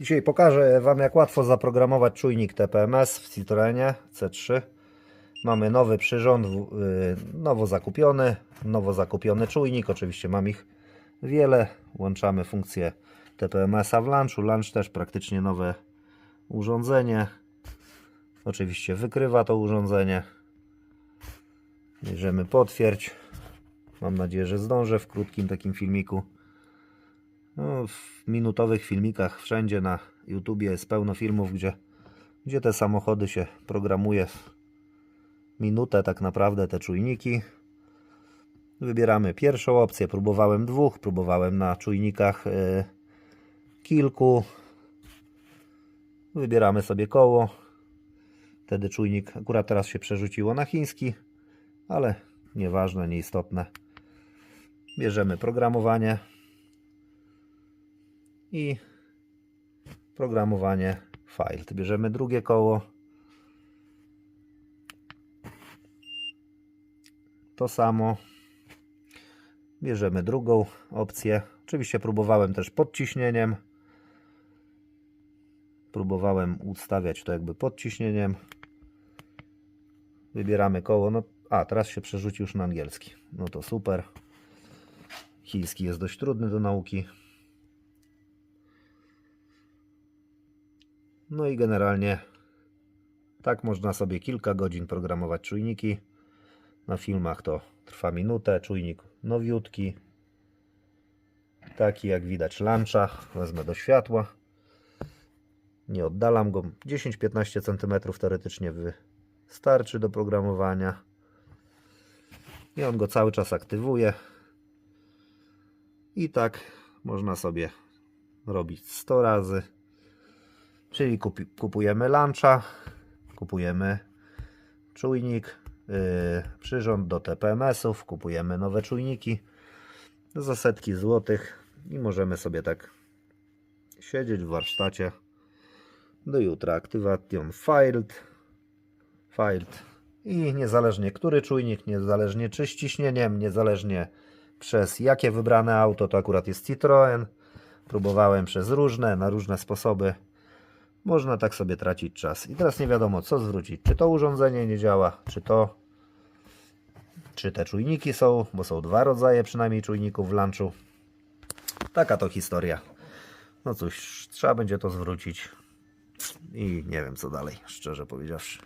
Dzisiaj pokażę Wam, jak łatwo zaprogramować czujnik TPMS w Citroenie C3. Mamy nowy przyrząd, y, nowo zakupiony, nowo zakupiony czujnik. Oczywiście mam ich wiele. Łączamy funkcję TPMS-a w Launchu. Launch też praktycznie nowe urządzenie. Oczywiście wykrywa to urządzenie. Bierzemy potwierdź. Mam nadzieję, że zdążę w krótkim takim filmiku. No, w minutowych filmikach wszędzie na YouTubie jest pełno filmów, gdzie, gdzie te samochody się programuje w minutę tak naprawdę te czujniki. Wybieramy pierwszą opcję. Próbowałem dwóch, próbowałem na czujnikach y, kilku. Wybieramy sobie koło. Wtedy czujnik akurat teraz się przerzuciło na chiński, ale nieważne, nieistotne. Bierzemy programowanie i programowanie file. Bierzemy drugie koło. To samo. Bierzemy drugą opcję. Oczywiście próbowałem też podciśnieniem. Próbowałem ustawiać to jakby podciśnieniem. Wybieramy koło. No, a, teraz się przerzuci już na angielski. No to super. Chiński jest dość trudny do nauki. No i generalnie tak można sobie kilka godzin programować czujniki. Na filmach to trwa minutę. Czujnik nowiutki. Taki jak widać launcha. Wezmę do światła. Nie oddalam go. 10-15 cm teoretycznie wystarczy do programowania. I on go cały czas aktywuje. I tak można sobie robić 100 razy. Czyli kupi, kupujemy luncha, kupujemy czujnik, yy, przyrząd do TPMS-ów, kupujemy nowe czujniki za setki złotych i możemy sobie tak siedzieć w warsztacie do jutra. Activation failed, failed i niezależnie który czujnik, niezależnie czy ściśnieniem, niezależnie przez jakie wybrane auto, to akurat jest Citroen. Próbowałem przez różne, na różne sposoby. Można tak sobie tracić czas. I teraz nie wiadomo co zwrócić. Czy to urządzenie nie działa, czy to, czy te czujniki są, bo są dwa rodzaje przynajmniej czujników w lunchu. Taka to historia. No cóż, trzeba będzie to zwrócić. I nie wiem co dalej, szczerze powiedziawszy.